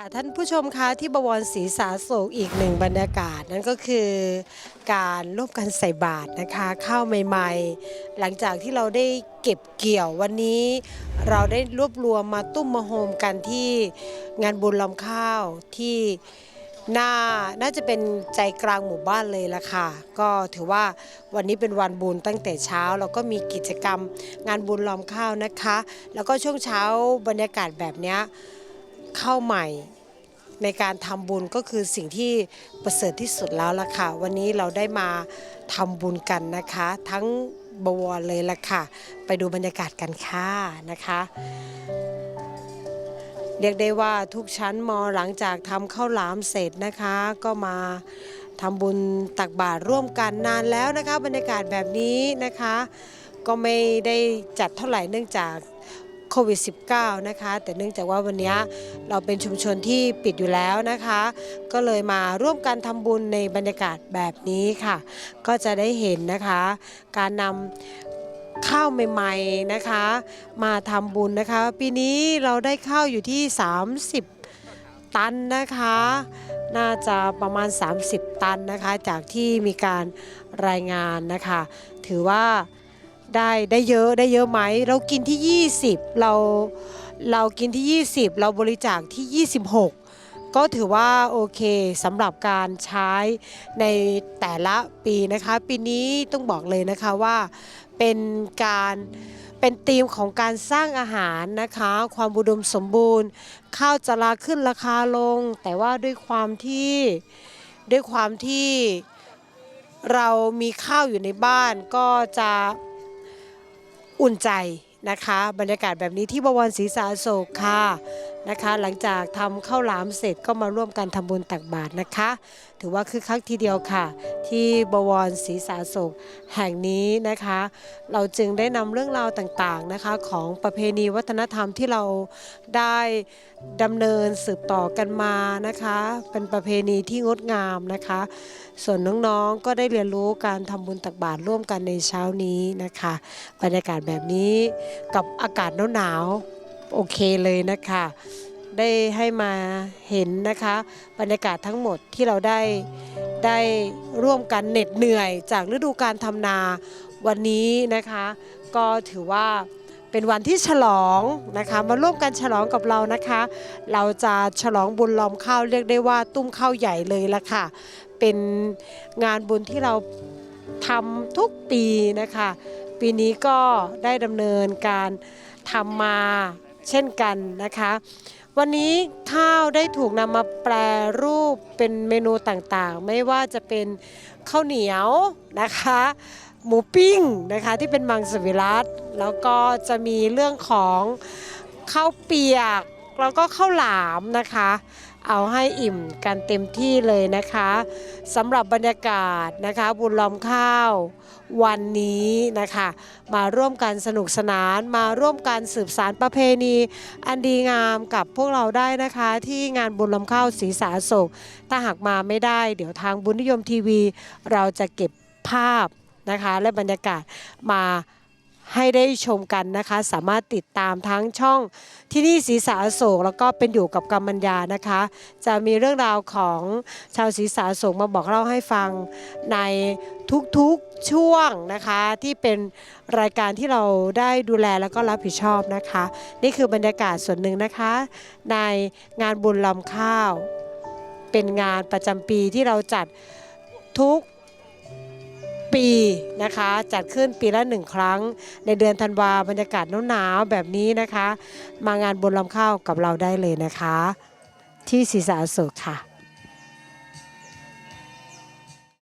ค่ะท่านผู้ชมคะที่บวรศรีสาโศกอีกหนึ่งบรรยากาศนั่นก็คือการร่วมกันใส่บาตรนะคะข้าวใหม่ๆ หลังจากที่เราได้เก็บเกี่ยววันนี้ เราได้รวบรวมมาตุ้มมาโฮมกันที่งานบุญลำข้าวที่น่าน่าจะเป็นใจกลางหมู่บ้านเลยละค่ะ ก็ถือว่าวันนี้เป็นวันบุญตั้งแต่เช้าเราก็มีกิจกรรมงานบุญลำข้าวนะคะ แล้วก็ช่วงเช้าบรรยากาศแบบเนี้ย ข้าใหม่ในการทำบุญก็คือสิ่งที่ประเสริฐที่สุดแล้วล่ะค่ะ วันนี้เราได้มาทำบุญกันนะคะ ทั้งบวรเลยล่ะค่ะ ไปดูบรรยากาศกันค่ะนะคะ เรียกได้ว่าทุกชั้นมอหลังจากทำข้าวหลามเสร็จนะคะ ก็มาทำบุญตักบาตรร่วมกันนานแล้วนะคะ บรรยากาศแบบนี้นะคะ ก็ไม่ได้จัดเท่าไหร่เนื่องจาก ควิด -19 นะคะ แต่เนื่องจากว่าวันนี้เราเป็นชุมชนที่ปิดอยู่แล้วนะคะ ก็เลยมาร่วมกันทำบุญในบรรยากาศแบบนี้ค่ะ ก็จะได้เห็นนะคะ การนำข้าวใหม่ๆนะคะ มาทำบุญนะคะ ปีนี้เราได้ข้าวอยู่ที่ 30 ตันนะคะ น่าจะประมาณ 30 ตันนะคะ จากที่มีการรายงานนะคะ ถือว่า ได้ได้เยอะได้เยอะไหมเรากินที่ 20 เราเรากินที่ 20 เราบริจาคที่ 26 ก็ถือว่าโอเคสำหรับการใช้ในแต่ละปีนะคะ ปีนี้ต้องบอกเลยนะคะว่าเป็นการเป็นธีมของการสร้างอาหารนะคะ ความบุดมสมบูรณ์ ข้าวจะราขึ้นราคาลง แต่ว่าด้วยความที่ด้วยความที่เรามีข้าวอยู่ในบ้านก็จะ อุ่นใจนะคะ บรรยากาศแบบนี้ที่บวรศรีสาโศกค่ะ นะคะ หลังจากทำข้าวหลามเสร็จก็มาร่วมกันทำบุญตักบาตรนะคะ ถือว่าคือคักทีเดียวค่ะ ที่บวรศรีสาโศกแห่งนี้นะคะ เราจึงได้นำเรื่องราวต่างๆนะคะ ของประเพณีวัฒนธรรมที่เราได้ดำเนินสืบต่อกันมานะคะ เป็นประเพณีที่งดงามนะคะ ส่วนน้องๆก็ได้เรียนรู้การทำบุญตักบาตรร่วมกันในเช้านี้นะคะ บรรยากาศแบบนี้กับอากาศหนาวๆ โอเคเลยนะคะ ได้ให้มาเห็นนะคะ บรรยากาศทั้งหมดที่เราได้ได้ร่วมกันเหน็ดเหนื่อย จากฤดูการทำนาวันนี้นะคะ ก็ถือว่าเป็นวันที่ฉลองนะคะมาร่วมกันฉลองกับเรานะคะ เราจะฉลองบุญล้อมข้าวเรียกได้ว่าตุ้มข้าวใหญ่เลยละค่ะ เป็นงานบุญที่เราทำทุกปีนะคะ ปีนี้ก็ได้ดำเนินการทำมา เช่นกันนะคะ วันนี้ข้าวได้ถูกนำมาแปรรูปเป็นเมนูต่างๆ ไม่ว่าจะเป็นข้าวเหนียวนะคะ หมูปิ้งนะคะที่เป็นมังสวิรัตแล้วก็จะมีเรื่องของข้าวเปียก แล้วก็ข้าวหลามนะคะ เอาให้อิ่มกันเต็มที่เลยนะคะสำหรับบรรยากาศนะคะบุญล้อมข้าววันนี้นะคะ มาร่วมกันสนุกสนานมาร่วมกันสืบสารประเพณี อันดีงามกับพวกเราได้นะคะ ที่งานบุญลำข้าวศรีสาโศก ถ้าหากมาไม่ได้ เดี๋ยวทางบุญนิยมทีวี เราจะเก็บภาพนะคะ และบรรยากาศมา ให้ได้ชมกันนะคะ สามารถติดตามทั้งช่องที่นี่ศรีสาโศกแล้วก็เป็นอยู่กับกำมัญญานะคะ จะมีเรื่องราวของชาวศรีสาโศกมาบอกเล่าให้ฟังในทุกๆช่วงนะคะ ที่เป็นรายการที่เราได้ดูแลแล้วก็รับผิดชอบนะคะ นี่คือบรรยากาศส่วนหนึ่งนะคะ ในงานบุญลำข้าว เป็นงานประจำปีที่เราจัดทุก ปีนะคะ จัดขึ้นปีละหนึ่งครั้ง ในเดือนธันวาบรรยากาศหนาวๆแบบนี้นะคะ มางานบนลำข้าวกับเราได้เลยนะคะ ที่ศรีสาโศกค่ะ